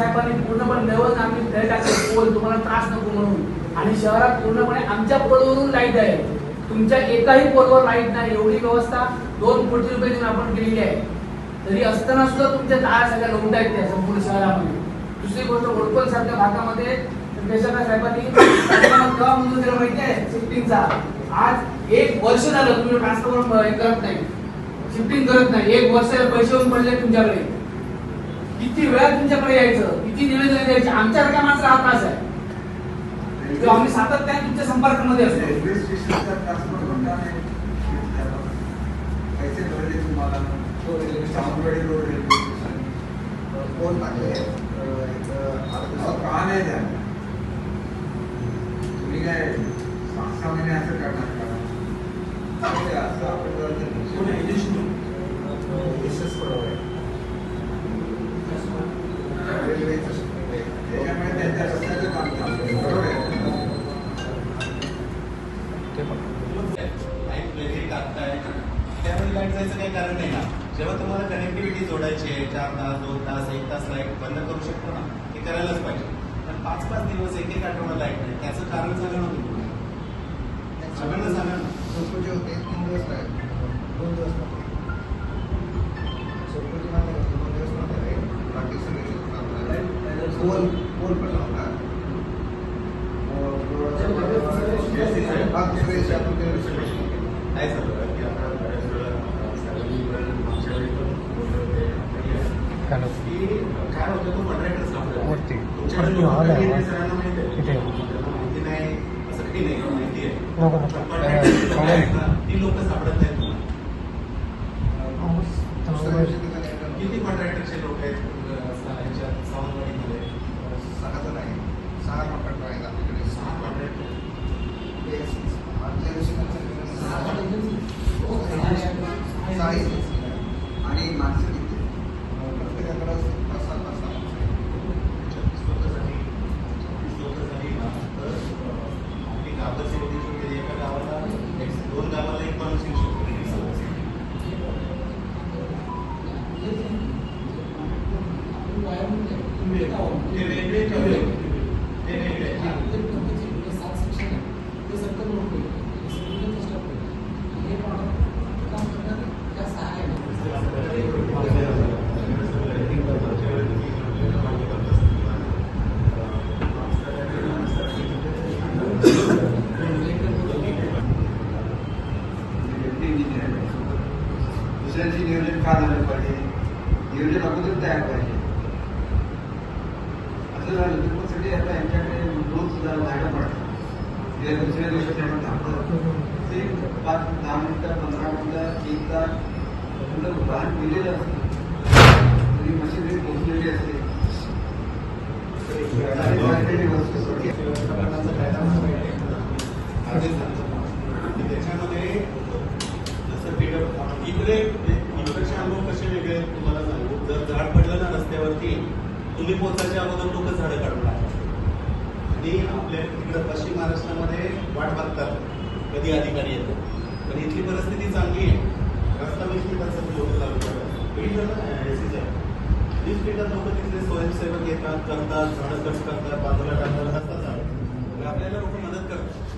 साहेबांनी पूर्णपणे लेवल आम्ही फ्लॅट टाकले. पोल तुम्हाला त्रास नको म्हणून. आणि शहरात पूर्णपणे आमच्या पोलवरून लाइट आहे. तुमच्या एकाही पोलवर लाइट नाही. एवढी व्यवस्था दोन कोटी रुपये देऊन आपण केलेली आहे. तरी असताना सुद्धा तुमच्या दहा सगळ्या लोंढ आहेत त्या संपूर्ण शहरामध्ये. दुसरी गोष्ट ओळखल सारख्या भागामध्ये देशाच्या साहेबांनी कार्यक्रम केव्हा मंजूर केला माहिती आहे? शिफ्टिंगचा. आज एक वर्ष झालं तुम्ही ट्रान्सफॉर्म हे करत नाही. शिफ्टिंग करत नाही. एक वर्ष पैसे येऊन पडले तुमच्याकडे. किती वेळा तुमच्याकडे यायचं? किती निवेदन द्यायचे? आमच्यासारख्या माणसं हा त्रास आहे. किंवा आम्ही सातत्याने तुमच्या संपर्कामध्ये असतो. पैसे भरले तुम्हाला. Sawantwadi road railway station. कोण टाकले अहो, का नाही द्या तुम्ही काय सहा सहा महिने असं करणार का? असं ते आहे? लाइट जायचं काही कारण नाही ना? जेव्हा तुम्हाला कनेक्टिव्हिटी जोडायची आहे चार तास दोन तास एक तास लाइट बंद करू शकतो ना? ते करायलाच पाहिजे. पण पाच पाच दिवस एक एक आठवडा लाइट नाही. त्याचं कारण सांगा ना तुम्ही? सगळ्यांना सांगा ना? होते तीन दिवस नाही दोन दिवस नव्हते कसं दोन दिवस नव्हते राईट बाकी सगळे पोल पोल पण नव्हता. बाकी सगळे. सापडत नाहीत तुम्हाला. दुसऱ्या दिवशी तिथं नाही का? किती कॉन्ट्रॅक्टरचे लोक आहेत सावंतवाडीमध्ये? सहा जण आहे सहा कॉन्ट्रॅक्टर आहेत आपल्याकडे. सहा कॉन्ट्रॅक्टर सहा. कॉन्ट्रॅक्टर सहा agency आहेत. आणि माणसं किती प्रत्येकाकडे पाच सहा पाच सहा माणसं आहेत. छत्तीस लोक झाली छत्तीस लोक झाली ना तर अं, आपली गावं जेवढी छोटी एका गावाला एक दोन गावाला एक माणूस येऊ शकतो ते वेगळे ठेवले ते वेगळे दुसऱ्यांची नियोजन का झालं पाहिजे. नियोजन अगोदर तयार पाहिजे. झालं. आता यांच्याकडे सुद्धा पडतात. दुसऱ्या दिवशी त्यांना थांबतात. ते पाच दहा मिनिटं पंधरा मिनिटं एक तास वाहन असतं. तरी मशिनरी पोहोचलेली असते. त्याच्यामध्ये जसं इकडे इकडचे अनुभव कसे वेगळे तुम्हाला सांगू? जर झाड पडलं ना रस्त्यावरती तुम्ही पोचायच्या अगोदर लोक झाडं काढून आणि आपल्या तिकडं पश्चिम महाराष्ट्रामध्ये वाट बघतात. कधी अधिकारी येतो पण इथली परिस्थिती चांगली आहे. रस्ता वीस मिनिटाचा लोक चालू करतात. वीस वीस मिनिटात लोक तिथले स्वयंसेवक येतात करतात झाडं कट करतात बाजूला टाकतात रस्ता चालू आपल्याला लोक मदत करतात.